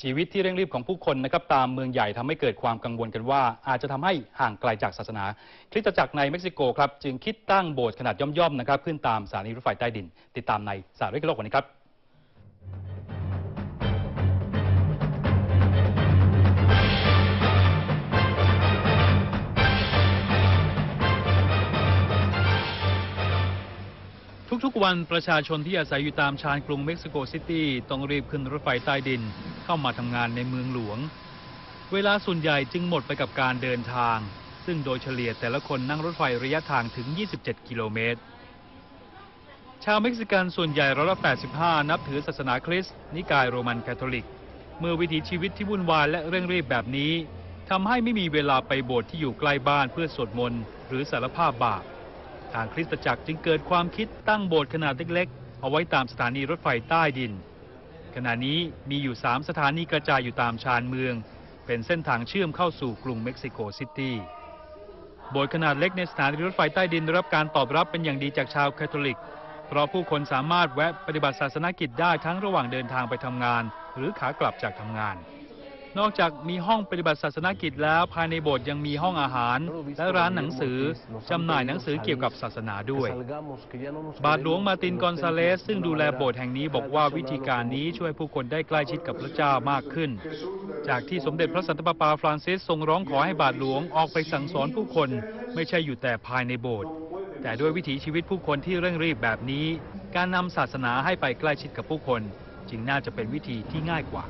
ชีวิตที่เร่งรีบของผู้คนนะครับตามเมืองใหญ่ทำให้เกิดความกังวลกันว่า อาจจะทำให้ห่างไกลจากศาสนา คริสตจักรในเม็กซิโกครับจึงคิดตั้งโบสถ์ขนาดย่อมๆนะครับขึ้นตามสถานีรถไฟใต้ดิน ติดตามในสารวิกโลกวันนี้ครับทุกๆวันประชาชนที่อาศัยอยู่ตามชานกรุงเม็กซิโกซิตี้ต้องรีบขึ้นรถไฟใต้ดิน เข้ามาทำงานในเมืองหลวง เวลาส่วนใหญ่จึงหมดไปกับการเดินทาง ซึ่งโดยเฉลี่ยแต่ละคนนั่งรถไฟระยะทางถึง 27 กิโลเมตร ชาวเม็กซิกันส่วนใหญ่ร้อยละ85 นับถือศาสนาคริสต์นิกายโรมันคาทอลิก เมื่อวิถีชีวิตที่วุ่นวายและเร่งรีบแบบนี้ทำให้ไม่มีเวลาไปโบสถ์ที่อยู่ใกล้บ้านเพื่อสวดมนต์หรือสารภาพบาปทางคริสตจักรจึงเกิดความคิดตั้งโบสถ์ขนาดเล็กๆ เอาไว้ตามสถานีรถไฟใต้ดิน ขณะนี้มีอยู่ 3 สถานีกระจายอยู่ตามชานเมือง เป็นเส้นทางเชื่อมเข้าสู่กรุงเม็กซิโกซิตี้โบสถ์ขนาดเล็กในสถานีรถไฟใต้ดินได้รับการตอบรับเป็นอย่างดีจากชาวคาทอลิก เพราะผู้คนสามารถแวะปฏิบัติศาสนกิจได้ทั้งระหว่างเดินทางไปทำงาน หรือขากลับจากทำงาน นอกจากมีห้องปฏิบัติศาสนกิจแล้ว ภายในโบสถ์ยังมีห้องอาหาร และร้านหนังสือจำหน่ายหนังสือเกี่ยวกับศาสนาด้วย บาทหลวงมาตินกอนซาเลส ซึ่งดูแลโบสถ์แห่งนี้บอกว่าวิธีการนี้ช่วยผู้คนได้ใกล้ชิดกับพระเจ้ามากขึ้น จากที่สมเด็จพระสันตะปาปาฟรานซิสทรงร้องขอให้บาทหลวงออกไปสั่งสอนผู้คน ไม่ใช่อยู่แต่ภายในโบสถ์แต่ด้วยวิถีชีวิตผู้คนที่เร่งรีบแบบนี้ การนำศาสนาให้ไปใกล้ชิดกับผู้คน จึงน่าจะเป็นวิธีที่ง่ายกว่า